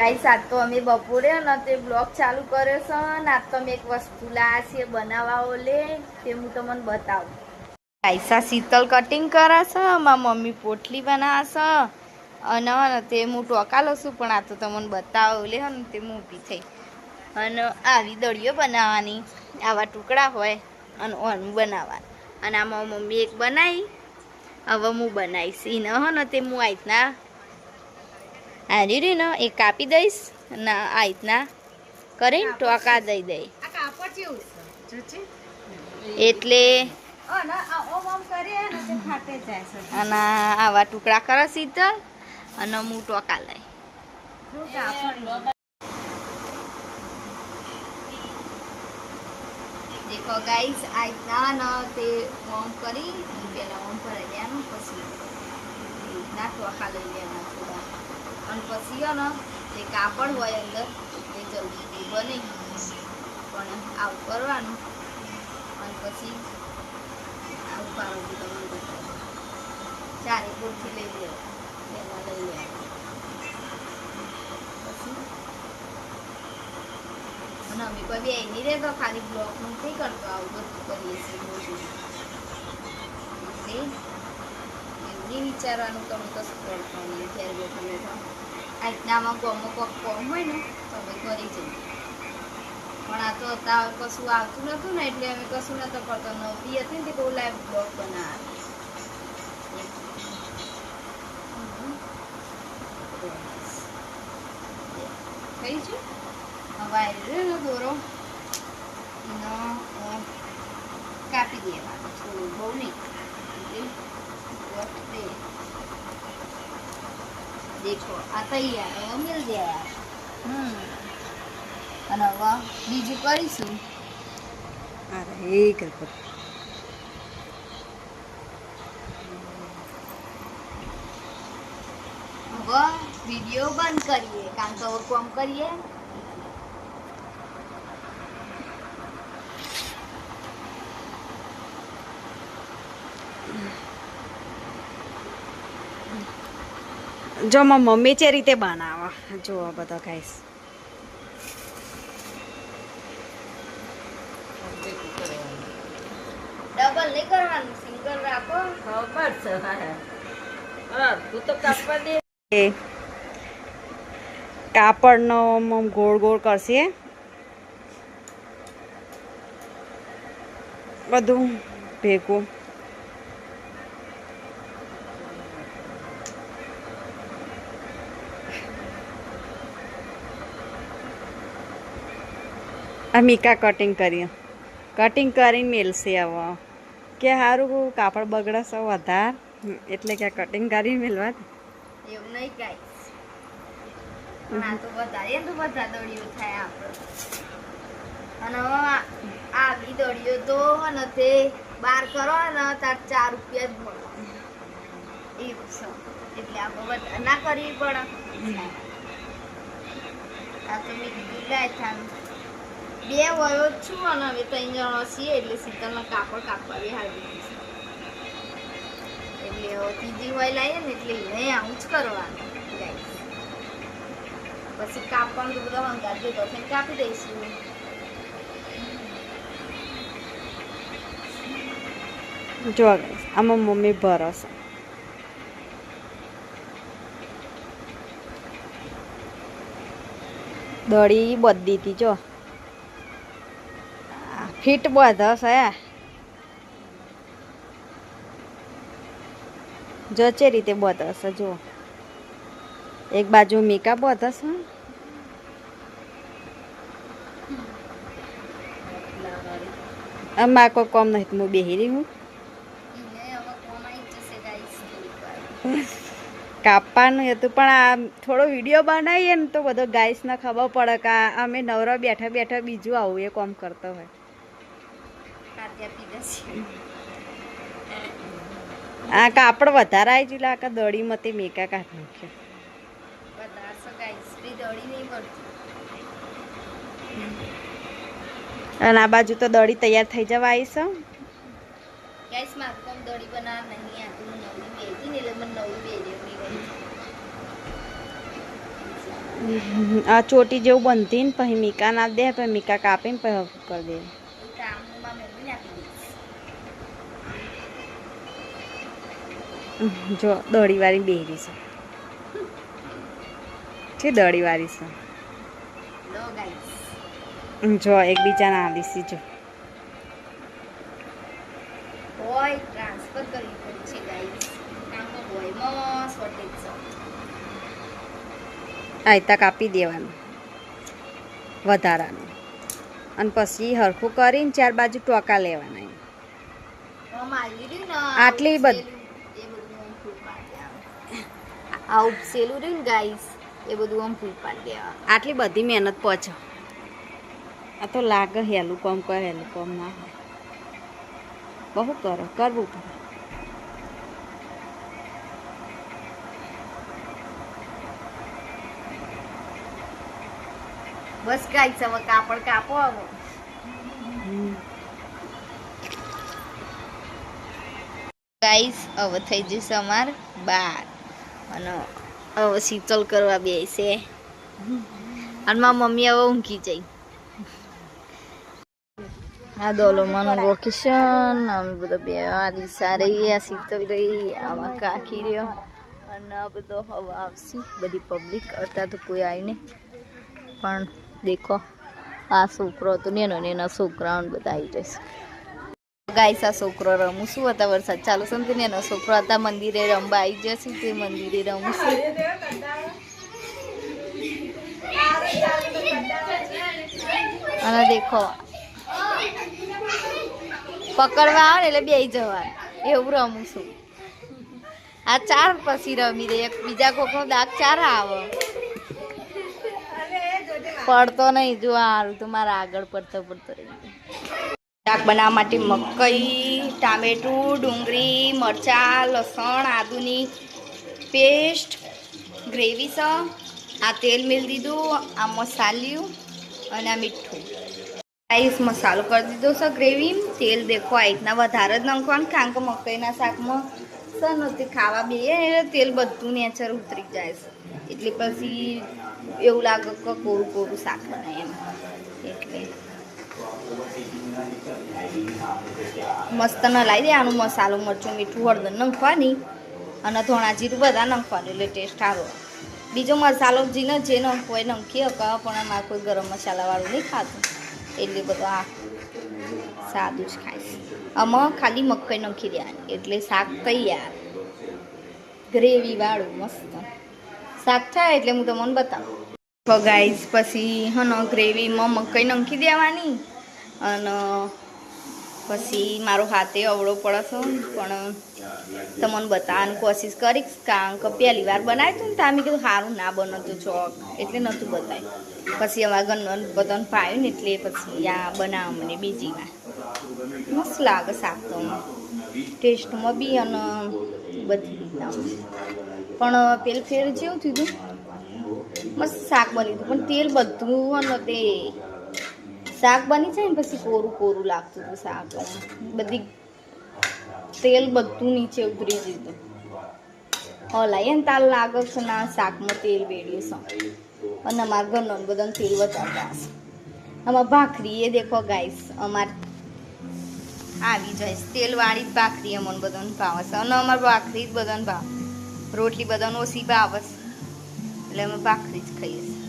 Guys આજ તો અમે બપોરે ને તે બ્લોગ ચાલુ કર્યો છે ને આજ તો અમે એક વસ્તુ લાયા છે બનાવવા ઓલે, તે હું તમને બતાવું. ગાઈસ, આ શીતલ કટિંગ કરે છે મારા મમ્મી પોટલી બનાવશે અને તે હું ટોકાલો છું, પણ આ તો તમને બતાવો. હે ને તે હું ઊભી થઈ. અને આવી દળીઓ બનાવવાની, આવા ટુકડા હોય, અને ઓનું બનાવવાનું. અને આમાં મમ્મી એક બનાવી, હવે હું બનાવીશ. એને હો ને તે હું આ રીતના હારી રે ને એ કાપી દઈશ અને આ રીતના કરીને ટોકા દઈ દઈ. આ એટલે અને આ ને આવા ટુકડા કરે સીધા અને હું ટોકા લઈ. દેખો ગાઈસ આ રીતના ને તે ઓમ કરી પેલા ઓમ ભરાઈ દેવાનું પછી રીતના ટોકા લઈ લેવાના થોડા. અને પછી ને તે કાપડ હોય અંદર તે જલ્દી બને. પણ આવું કરવાનું. અને પછી આવું પાડવું તમને ચારે પૂરથી લઈ લેવું પહેલાં લઈ લેવાનું અને અમે કોઈ બે નહીં રહેતો, ખાલી બ્લોક નથી કરતો આવું બધું કરીએ છીએ. નહીં વિચારવાનું કે તો કરતો નહીં ઘેર બેઠા બેઠા આ રીતનામાં ગમો કોક કોમ હોય ને, તો અમે કરી જઈએ. પણ આ તો અત્યારે કશું આવતું નતું ને, એટલે અમે કશું નતો કરતો. નવરી હતી ને તે બહુ લાઈવ બ્લોગ બનાવે. થઈ છે હવે આ રહ્યો દોરો. એનો કાપી દેવાનો. થોડું બહુ નહીં. દેખો આ તૈયાર હવે મિલ ગયા. હમ. અને હવે બીજું કરીશું. કાપડ હવે વીડિયો બંધ કરીએ. કામ તો કોમ કરીએ. જો મમ્મી છે રીતે બનાવે. જુઓ બધા ખાઈશ ડબલ નહીં કરવાનું સિંગલ રાખો. ખબર છે હા. તું તો કાપવા દે. એ કાપડનો આમ ગોળ ગોળ કરશે. બધું ભેગું. આ મીકા કટિંગ કરીએ. કટિંગ કરીને મેલશે હવે કે સારું કાપડ બગડશે વધારે. એટલે કે કટિંગ કરીને મેલવા એવું નહીં ગાઈસ પણ આ તો વધારે તો બધા દળીઓ થાય આપણે અને આવી દળીઓ તો હે તે બાર કરો ને તાર ચાર રૂપિયા જ મળે. એવું છે એટલે આપણે બધા ના કરવી પડે. આ તો મેં કીધું લાય થાન. બે વયો છું અને હવે ત્રણ જણો છીએ એટલે શીતળના કાપડ કાપવા બી હારી એટલે ત્રીજી હોય લાવીએ ને એટલે એને આવું જ કરવાનું. પછી કાપવાનું તો બધા હંગાત ભેગો થઈને કાપી દઈશું. જો આમાં મમ્મી ભરોસે. દળી બધી હતી, જો. ફીટ બધા છે જો ચે રીતે બધા છે જો એક બાજુ મીકા બધા છે આમાં કોઈ કોમ નહીં હું બેહી રહી હું. કાપવાનું હતું, પણ આ થોડો વીડિયો બનાવીએ ને તો બધો ગાઈસને ખબર પડે કે અમે નવરા બેઠા બેઠા બીજું આવું એ કોમ કરતો હોય. આ કાપડ વધારે આવી ગયું આ દડીમાં તે મેકા કાઢ નાખ્યો અને આ બાજુ તો દડી તૈયાર થઈ જવા આવી છે મારે કોમ નહીં ને એટલે મને આ ચોટી જેવું બનતી ને પછી મીકા ના દે પછી મીકા કાપીને પછી કરી દે કામમાં મેળવીને આપી દઈશ જો દોડીવાળી વાળી છે. છે દોડીવાળી છે? લો ગાઈસ જો એકબીજાને આલીસી જો. બોય ટ્રાન્સફર કરવી પડે છે ગાઈસ કામમાં બોયમાં શોર્ટેજ છે. આયતા કાપી દેવાનું. વધારાનું. અને પછી હરખું કરીને ચાર બાજુ ટોકા લેવાના આટલી બધી. આ ઉપસેલું રહ્યું ગાઈસ એ બધું આમ ફૂલ પાડી દેવાનું. આટલી બધી મહેનત પહોંચો આ તો લાગે હેલું કોમ કરે હેલું કોમ ના હોય. બહુ કરો કરવું પડે. બસ ગાઈસ હવે કાપડ કાપો હવે. ગાઈસ, હવે થઈ જશે અમાર બાર. અને હવે શીતલ કરવા બેસે અને મારા મમ્મી હવે ઊંઘી જઈ આ દોલોમાનું વોકેશન અમે બધા બે આ રહી આ શીતલ રહી આમાં કાકી રહ્યો. અને આ બધો હવે આવશે. બધી પબ્લિક અત્યારે તો કોઈ આવી નહીં. પણ દેખો, આ છોકરો હતો ને એનો એના છોકરાઓને બધા આવી જશે. ગાય સા છોકરો રમું શું હતા વરસાદ ચાલુ છે ને એનો છોકરો હતા મંદિરે રમવા આવી જશે, તે મંદિરે રમું છું. અને દેખો, પકડવા આવે એટલે બે જવાનું, એવું રમું છું. આ ચાર પછી રમી દે એક બીજા કોકનો દાગ ચાર આવે. પડતો નહીં. જો હારું તો મારા આગળ પડતો પડતો શાક બનાવવા માટે મકઈ, ટામેટું, ડુંગળી, મરચાં, લસણ, આદુની પેસ્ટ, ગ્રેવી સ, આ તેલ મેળ દીધું, આ મસાલિયું અને આ મીઠું. રાઈસ મસાલો કરી દીધો છે ગ્રેવી. તેલ દેખો આ રીતના વધારે જ નાખવાનું. કારણ કે મકાઈના શાકમાં છે તે ખાવા બે તેલ બધું નેચર ઉતરી જાય છે એટલે પછી એવું લાગે કે કોરું કોરું શાક બનાય એમ. એટલે મસ્ત ન લાવી દે આનું મસાલો, મરચું, મીઠું, હળદર નાખવાની અને ધોણા જીરું બધા નાખવાનું એટલે ટેસ્ટ સારો. બીજો મસાલો જીને જે નાખવો એ નાખી શકે પણ અમારે કોઈ ગરમ મસાલાવાળું નહીં ખાતું. એટલે બધું આ સાદું જ ખાઈશ. આમાં ખાલી મકાઈ નાખી દેવાની. એટલે શાક તૈયાર. ગ્રેવી ગ્રેવીવાળું મસ્ત. શાક થાય એટલે હું તમને બતાવું. તો ગાઈસ પછી હનો ગ્રેવીમાં મકાઈ નંખી દેવાની? અને, પછી મારો હાથે અવળો પડશો પણ તમને બતાવવાની કોશિશ કરીશ, કારણ કે પહેલી વાર બનાવ્યું હતું ને, તો મેં કીધું સારું ના બનતું ચોક, એટલે નહોતું બતાવ્યું. પછી અમારા ઘરનું બધાને પાયું ને, એટલે પછી આ બનાવ મને બીજી વાર. મસ્ત લાગે શાક તો. ટેસ્ટમાં બી અને બધી રીતના પણ પેલ ફેર જેવું થયું મસ્ત શાક બની હતું પણ તેલ બધું તે શાક બની જાય ને પછી કોરું કોરું લાગતું હતું શાક. બધી તેલ બધું નીચે ઉતરી જતું હલાય ને તાલ લાગે છે ના શાકમાં તેલ વેડ્યું છે. અને અમારા ઘરનો બધા તેલ વધારતા હશે. આમાં ભાખરી એ દેખો ગાઈસ, અમાર આવી જાય તેલવાળી જ ભાખરી અમને બધાને ભાવે છે. અને અમારે ભાખરી જ બધાને ભાવે. રોટલી બધાને ઓછી ભાવે એટલે અમે ભાખરી જ ખાઈએ છીએ.